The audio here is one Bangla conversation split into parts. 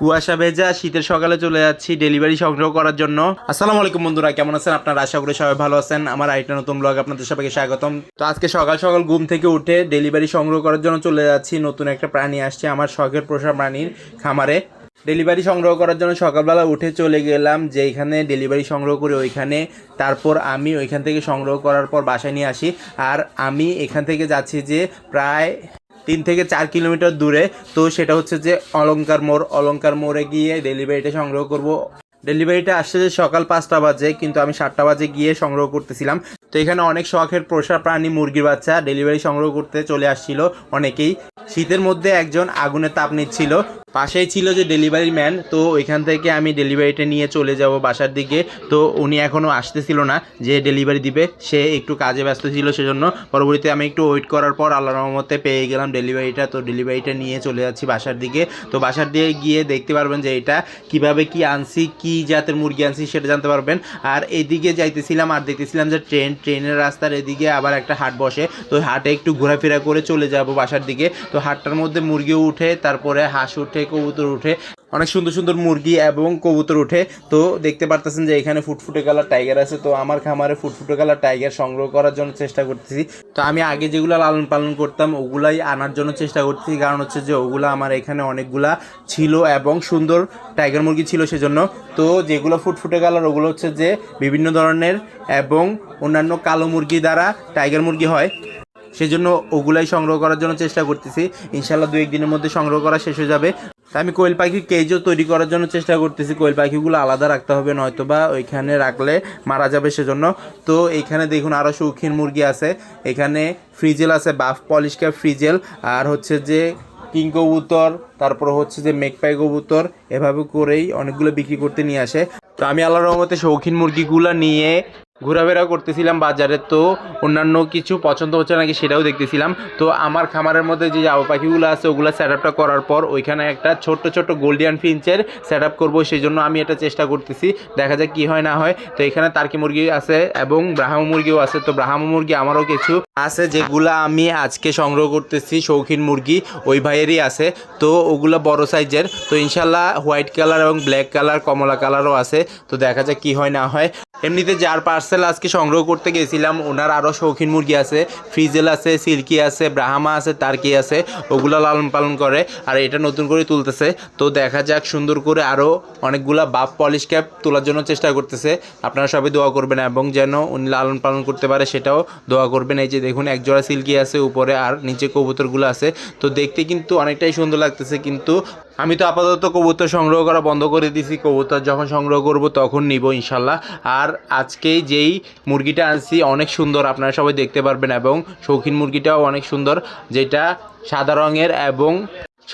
কুয়াশা ভেজা, শীতের সকালে চলে যাচ্ছি ডেলিভারি সংগ্রহ করার জন্য। আসসালামু আলাইকুম বন্ধুরা, কেমন আছেন আপনারা? আশা করি সবাই ভালো আছেন। আমার আরেকটা নতুন ব্লগ আপনাদের সবাইকে স্বাগতম। তো আজকে সকাল সকাল ঘুম থেকে উঠে ডেলিভারি সংগ্রহ করার জন্য চলে যাচ্ছি। নতুন একটা প্রাণী আসছে আমার শখের পোষা প্রাণীর খামারে। ডেলিভারি সংগ্রহ করার জন্য সকালবেলা উঠে চলে গেলাম যেখানে ডেলিভারি সংগ্রহ করি ওইখানে। তারপর আমি ওইখান থেকে সংগ্রহ করার পর বাসায় নিয়ে আসি। আর আমি এখান থেকে যাচ্ছি যে প্রায় তিন থেকে চার কিলোমিটার দূরে। তো সেটা হচ্ছে যে অলঙ্কার মোড়। অলঙ্কার মোড়ে গিয়ে ডেলিভারিটা সংগ্রহ করব। ডেলিভারিটা আসছে যে সকাল পাঁচটা বাজে, কিন্তু আমি সাতটা বাজে গিয়ে সংগ্রহ করতেছিলাম। তো এখানে অনেক শখের পোষা প্রাণী মুরগির বাচ্চা ডেলিভারি সংগ্রহ করতে চলে আসছিল অনেকেই। শীতের মধ্যে একজন আগুনের তাপ নিচ্ছিল। পাশেই ছিল যে ডেলিভারি ম্যান তো ওইখান থেকে আমি ডেলিভারিটা নিয়ে চলে যাব বাসার দিকে। তো উনি এখনও আসতেছিল না, যে ডেলিভারি দিবে, সে একটু কাজে ব্যস্ত ছিল সেজন্য। পরবর্তীতে আমি একটু ওয়েট করার পর আল্লাহ রহমতে পেয়ে গেলাম ডেলিভারিটা তো ডেলিভারিটা নিয়ে চলে যাচ্ছি বাসার দিকে। তো বাসার দিয়ে গিয়ে দেখতে পারবেন যে এটা কীভাবে কি আনছি, কি জাতের মুরগি আনছি সেটা জানতে পারবেন। আর এদিকে যাইতেছিলাম আর দেখতেছিলাম যে ট্রেন, ট্রেনের রাস্তার এদিকে আবার একটা হাট বসে। তো হাটে একটু ঘোরাফেরা করে চলে যাব বাসার দিকে। তো হাটটার মধ্যে মুরগিও উঠে, তারপরে হাঁস উঠে কবুতর উঠে। অনেক সুন্দর সুন্দর মুরগি এবং কবুতর উঠে। তো দেখতে পারতেছেন যে এখানে ফুটফুটে কালার টাইগার আছে। তো আমার খামারে ফুটফুটে কালার টাইগার সংগ্রহ করার জন্য চেষ্টা করতেছি। তো আমি আগে যেগুলো লালন পালন করতাম, ওগুলাই আনার জন্য চেষ্টা করতেছি। কারণ হচ্ছে যে ওগুলো আমার এখানে অনেকগুলা ছিল এবং সুন্দর টাইগার মুরগি ছিল সেজন্য। তো যেগুলো ফুটফুটে কালার, ওগুলো হচ্ছে যে বিভিন্ন ধরনের এবং অন্যান্য কালো মুরগি দ্বারা টাইগার মুরগি হয়। সেজন্য ওগুলাই সংগ্রহ করার জন্য চেষ্টা করতেছি। ইনশাল্লাহ দু একদিনের মধ্যে সংগ্রহ করা শেষ হয়ে যাবে। আমি কোয়েল পাখি কেজও তৈরি করার জন্য চেষ্টা করতেছি। কোয়েল পাখিগুলো আলাদা রাখতে হবে নয়তো বা ওইখানে রাখলে মারা যাবে সেজন্য। তো এইখানে দেখুন আরও শৌখিন মুরগি আছে। এখানে ফ্রিজেল আছে, বাফ পলিশ ক্যাপ ফ্রিজেল। আর হচ্ছে যে কিং কবুতর, তারপর হচ্ছে যে মেকপাই কবুতর, এভাবে করেই অনেকগুলো বিক্রি করতে নিয়ে আসে। তো আমি আল্লাহর রহমতে শৌখিন মুরগিগুলো নিয়ে ঘোরাফেরা করতেছিলাম বাজারে, তো অন্যান্য কিছু পছন্দ হচ্ছে নাকি সেটাও দেখতেছিলাম। তো আমার খামারের মধ্যে যে জাবা পাখিগুলো আছে, ওগুলো সেট আপটা করার পর ওইখানে একটা ছোট্ট ছোট্ট গোল্ডিয়ান ফিঞ্চের সেট আপ করব সেই জন্য আমি এটা চেষ্টা করতেছি। দেখা যাক কি হয় না হয়। তো এখানে তার্কি মুরগি আছে এবং ব্রাহ্ম মুরগিও আছে। তো ব্রাহ্ম মুরগি আমারও কিছু আছে যেগুলা আমি আজকে সংগ্রহ করতেছি, শৌখিন মুরগি, ওই ভাইয়েরই আছে। তো ওগুলো বড় সাইজের। তো ইনশাল্লাহ হোয়াইট কালার এবং ব্ল্যাক কালার, কমলা কালারও আছে। তো দেখা যাক কি হয়, না হয়। এমনিতে যার পার্সেল আজকে সংগ্রহ করতে গেছিলাম, ওনার আরও শৌখিন মুরগি আছে। ফ্রিজেল আছে, সিল্কি আছে, ব্রাহামা আছে তার্কি আছে। ওগুলো লালন পালন করে আর এটা নতুন করে তুলতেছে। তো দেখা যাক সুন্দর করে আরও অনেকগুলা বাপ পলিশ ক্যাপ তোলার জন্য চেষ্টা করতেছে। আপনারা সবাই দোয়া করবেন এবং যেন উনি লালন পালন করতে পারে, সেটাও দোয়া করবেন। এই যে দেখুন এক জোড়া সিল্কি আছে, উপরে আর নিচে কবুতরগুলো আছে। তো দেখতে কিন্তু অনেকটাই সুন্দর লাগতেছে, কিন্তু আমি তো আপাতত কবুতর সংগ্রহ করা বন্ধ করে দিছি। কবুতর যখন সংগ্রহ করব, তখন নিব ইনশাল্লাহ। আর আজকে যেই মুরগিটা আনছি, অনেক সুন্দর, আপনারা সবাই দেখতে পারবেন। এবং শৌখিন মুরগিটাও অনেক সুন্দর, যেটা সাদা রঙের এবং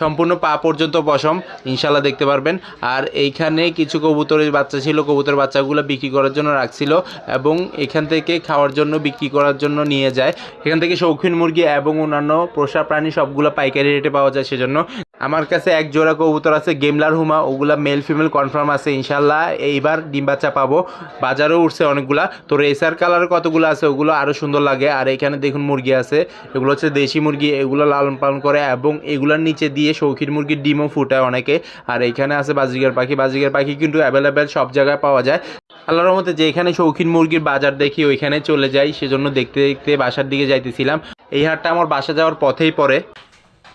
সম্পূর্ণ পা পর্যন্ত পশম ইনশাল্লাহ দেখতে পারবেন। আর এইখানে কিছু কবুতরের বাচ্চা ছিল, কবুতরের বাচ্চাগুলো বিক্রি করার জন্য রাখছিল এবং এখান থেকে খাওয়ার জন্য, বিক্রি করার জন্য নিয়ে যায়। এখান থেকে শৌখিন মুরগি এবং অন্যান্য পোষা প্রাণী সবগুলো পাইকারি রেটে পাওয়া যায় সেজন্য। আমার কাছে এক জোড়া কবুতর আছে, গেমলার হুমা, ওগুলা মেল ফিমেল কনফার্ম আছে, ইনশাল্লাহ। এইবার ডিম বাচ্চা পাবো। বাজারেও উঠছে অনেকগুলা। তো রেসার কালার কতগুলো আছে, ওগুলো আরও সুন্দর লাগে। আর এখানে দেখুন মুরগি আছে। এগুলো হচ্ছে দেশি মুরগি, এগুলো লালন পালন করে এবং এগুলোর নিচে দিয়ে শৌখিন মুরগির ডিমও ফুটায় অনেকে। আর এখানে আছে বাজিগার পাখি। বাজিগার পাখি কিন্তু অ্যাভেলেবেল সব জায়গায় পাওয়া যায়। আল্লাহর মতে যেখানে শৌখিন মুরগির বাজার দেখি, ওইখানে চলে যাই। সেজন্য দেখতে দেখতে বাসার দিকে যাইতেছিলাম। এই হাটটা আমার বাসা যাওয়ার পথেই পড়ে।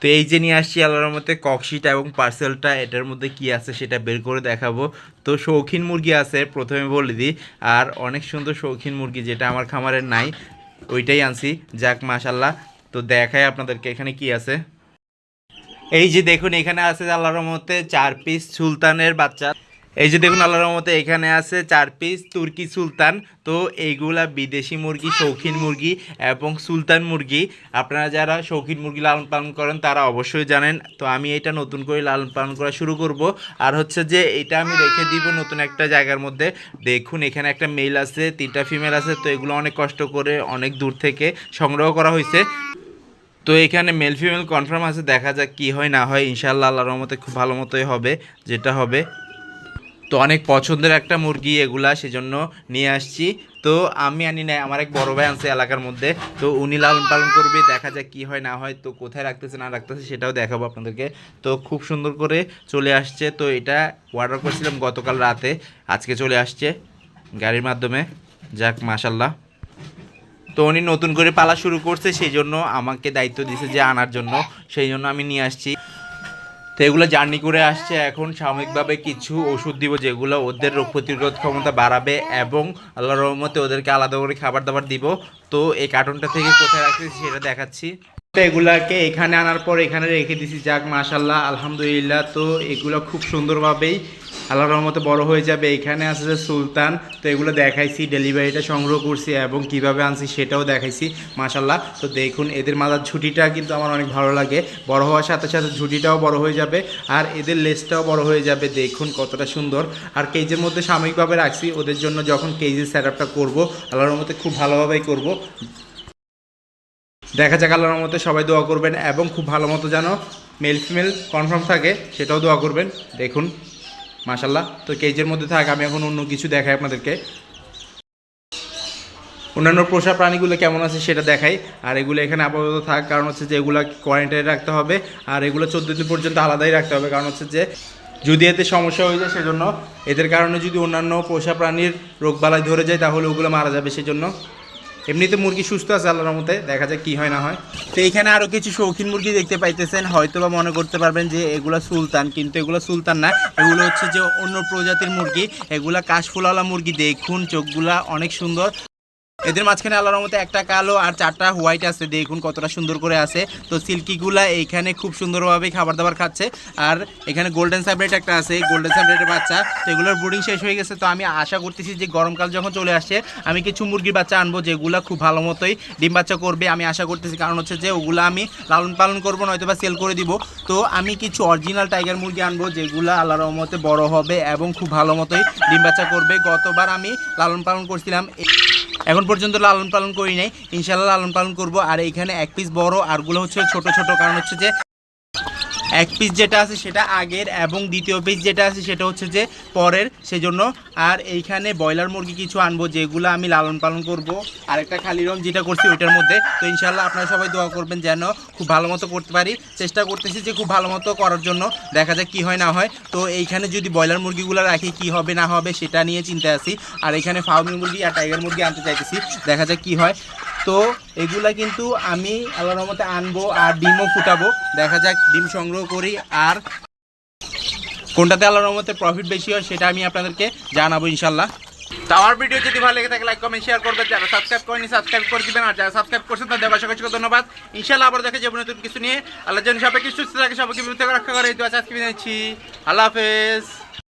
তো এই যে নিয়ে আসছি আল্লাহর মতে ককশিট এবং পার্সেলটা, এটার মধ্যে কি আছে সেটা বের করে দেখাবো। তো শৌখিন মুরগি আছে, প্রথমে বলে দিই। আর অনেক সুন্দর শৌখিন মুরগি যেটা আমার খামারের নাই, ওইটাই আনছি। যাক মাশাল্লাহ তো দেখায় আপনাদেরকে এখানে কি আছে। এই যে দেখুন, এখানে আছে আল্লাহর মধ্যে চার পিস সুলতানের বাচ্চা। এই যে দেখুন, আল্লাহর রহমতে এখানে আছে চার পিস তুর্কি সুলতান। তো এইগুলা বিদেশি মুরগি, শৌখিন মুরগি এবং সুলতান মুরগি। আপনারা যারা শৌখিন মুরগি লালন পালন করেন, তারা অবশ্যই জানেন। তো আমি এটা নতুন করে লালন পালন করা শুরু করব। আর হচ্ছে যে, এটা আমি রেখে দিব নতুন একটা জায়গার মধ্যে। দেখুন, এখানে একটা মেল আছে, তিনটা ফিমেল আছে। তো এগুলো অনেক কষ্ট করে অনেক দূর থেকে সংগ্রহ করা হয়েছে। তো এখানে মেল ফিমেল কনফার্ম আছে। দেখা যাক কি হয়, না হয়। ইনশাল্লাহ আল্লাহর রহমতে খুব ভালো মতোই হবে, যেটা হবে। তো অনেক পছন্দের একটা মুরগি এগুলা সেজন্য নিয়ে আসছি। তো আমি আনি নাই, আমার এক বড় ভাই আছে এলাকার মধ্যে। তো উনি লালন পালন করবে, দেখা যাক কি হয় না হয়, তো কোথায় রাখতেছে, না রাখতেছে সেটাও দেখাবো আপনাদেরকে। তো খুব সুন্দর করে চলে আসছে, তো এটা অর্ডার করেছিলাম গতকাল রাতে, আজকে চলে আসছে গাড়ির মাধ্যমে। যাক মাশাল্লাহ তো উনি নতুন করে পালা শুরু করছে সেই জন্য আমাকে দায়িত্ব দিয়েছে যে আনার জন্য, সেই জন্য আমি নিয়ে আসছি। তো এগুলো জার্নি করে আসছে এখন। সাময়িকভাবে কিছু ওষুধ দিব যেগুলো ওদের রোগ প্রতিরোধ ক্ষমতা বাড়াবে এবং আল্লাহ রহমতে ওদেরকে আলাদা করে খাবার দাবার দিব। তো এই কার্টুনটা থেকে কোথায় রাখতেছি সেটা দেখাচ্ছি। তো এগুলাকে এখানে আনার পর এখানে রেখে দিছি। যাক মাশাল্লাহ আলহামদুলিল্লাহ। তো এগুলো খুব সুন্দরভাবেই আল্লাহ রহমতে বড় হয়ে যাবে। এখানে আছে যে সুলতান, তো এগুলো দেখাইছি ডেলিভারিটা সংগ্রহ করছি এবং কীভাবে আনছি সেটাও দেখাইছি মাশাল্লাহ তো দেখুন, এদের মাথার ঝুঁটিটা কিন্তু আমার অনেক ভালো লাগে। বড় হওয়ার সাথে সাথে ঝুঁটিটাও বড় হয়ে যাবে আর এদের লেসটাও বড় হয়ে যাবে। দেখুন কতটা সুন্দর। আর কেজের মধ্যে সাময়িকভাবে রাখছি, ওদের জন্য যখন কেজের সেট আপটা করব, আল্লাহর মধ্যে খুব ভালোভাবেই করব। দেখা যাক আল্লাহর মধ্যে সবাই দোয়া করবেন এবং খুব ভালো মতো যেন মেল ফিমেল কনফার্ম থাকে, সেটাও দোয়া করবেন। দেখুন। মাশাল্লাহ তো কেজের মধ্যে থাক, আমি এখন অন্য কিছু দেখাই আপনাদেরকে। অন্যান্য পোষা প্রাণীগুলো কেমন আছে সেটা দেখাই। আর এগুলো এখানে আপাতত থাক, কারণ হচ্ছে যে এগুলো কোয়ারেন্টাইনে রাখতে হবে। আর এগুলো চোদ্দ দিন পর্যন্ত আলাদাই রাখতে হবে, কারণ হচ্ছে যে যদি এতে সমস্যা হয়ে যায় সেজন্য এদের কারণে যদি অন্যান্য পোষা প্রাণীর রোগবালাই ধরে যায় তাহলে ওগুলো মারা যাবে সেজন্য। এমনিতে মুরগি সুস্থ আছে আল্লাহর মতে দেখা যাক কি হয় না হয়। তো এখানে আরও কিছু শৌখিন মুরগি দেখতে পাইতেছেন হয়তো বা মনে করতে পারবেন যে এগুলো সুলতান, কিন্তু এগুলো সুলতান না, এগুলো হচ্ছে যে অন্য প্রজাতির মুরগি, এগুলা কাশফুলাওয়ালা মুরগি, দেখুন চোখগুলা অনেক সুন্দর। এদের মাঝখানে আল্লাহর মতো একটা কালো আর চারটা হোয়াইট আছে। দেখুন কতটা সুন্দর করে আছে। তো সিল্কিগুলা এইখানে খুব সুন্দরভাবে খাবার দাবার খাচ্ছে। আর এখানে গোল্ডেন স্যাবরেট একটা আছে গোল্ডেন স্যাবরেটের বাচ্চা। তো এগুলোর ব্রুডিং শেষ হয়ে গেছে। তো আমি আশা করতেছি যে গরমকাল যখন চলে আসছে, আমি কিছু মুরগির বাচ্চা আনব যেগুলো খুব ভালো মতোই ডিম বাচ্চা করবে। আমি আশা করতেছি কারণ হচ্ছে যে ওগুলো আমি লালন পালন করব নয়তো বা সেল করে দিব। তো আমি কিছু অরিজিনাল টাইগার মুরগি আনব যেগুলো আল্লাহ রহমতে বড় হবে এবং খুব ভালো মতোই ডিম বাচ্চা করবে। গতবার আমি লালন পালন করছিলাম। এখন পর্যন্ত লালন পালন করি নাই। ইনশাল্লাহ লালন পালন করব। আর এখানে এক পিস বড় আরগুলো হচ্ছে ছোট ছোট। কারণ হচ্ছে যে এক পিস যেটা আছে সেটা আগের এবং দ্বিতীয় পিস যেটা আছে সেটা হচ্ছে যে পরের, সেজন্য আর এইখানে ব্রয়লার মুরগি কিছু আনব, যেগুলো আমি লালন পালন করব। আর একটা খালি রং যেটা করছি ওইটার মধ্যে। তো ইনশাল্লাহ আপনারা সবাই দোয়া করবেন যেন খুব ভালো মতো করতে পারি। চেষ্টা করতেছি যে খুব ভালো মতো করার জন্য। দেখা যাক কী হয়, না হয়। তো এইখানে যদি ব্রয়লার মুরগিগুলো রাখি, কি হবে, না হবে, সেটা নিয়ে চিন্তা আছি। আর এখানে ফার্মি মুরগি আর টাইগার মুরগি আনতে চাইতেছি। দেখা যাক কী হয়। তো এগুলা কিন্তু আমি আল্লাহর রহমতে আনব আর ডিমও ফুটাবো। দেখা যাক, ডিম সংগ্রহ করি আর কোনটাতে আল্লাহর রহমতে প্রফিট বেশি হয় সেটা আমি আপনাদেরকে জানাব ইনশাল্লাহ তো আমার ভিডিও যদি ভালো লেগে থাকে লাইক কমেন্ট শেয়ার করবেন যারা সাবস্ক্রাইব করেনি সাবস্ক্রাইব করে দিবেন। আর যারা সাবস্ক্রাইব করছেন, তাদের অসংখ্য ধন্যবাদ। ইনশাল্লাহ আবার দেখা যাবে নতুন কিছু নিয়ে। আল্লাহ যেন সবাইকে সুস্থ থাকে, সবাইকে বিরুদ্ধে রক্ষা করে। এই আজকে বিদায় আল্লাহ হাফেজ।